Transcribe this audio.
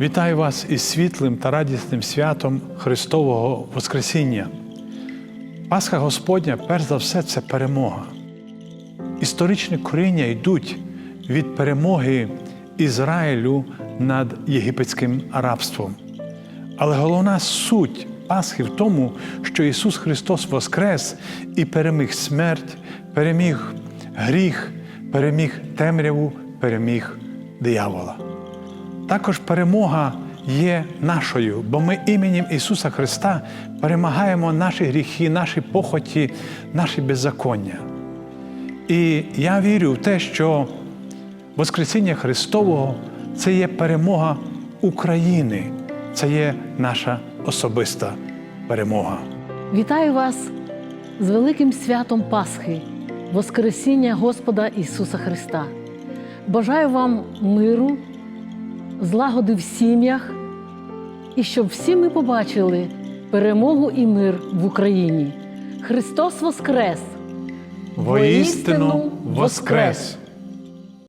Вітаю вас із світлим та радісним святом Христового Воскресіння. Пасха Господня, перш за все, це перемога. Історичні коріння йдуть від перемоги Ізраїлю над єгипетським рабством. Але головна суть Пасхи в тому, що Ісус Христос воскрес і переміг смерть, переміг гріх, переміг темряву, переміг диявола. Також перемога є нашою, бо ми іменем Ісуса Христа перемагаємо наші гріхи, наші похоті, наші беззаконня. І я вірю в те, що Воскресіння Христового це є перемога України, це є наша особиста перемога. Вітаю вас з великим святом Пасхи, Воскресіння Господа Ісуса Христа. Бажаю вам миру, злагоди в сім'ях і щоб всі ми побачили перемогу і мир в Україні. Христос Воскрес! Воістину Воскрес!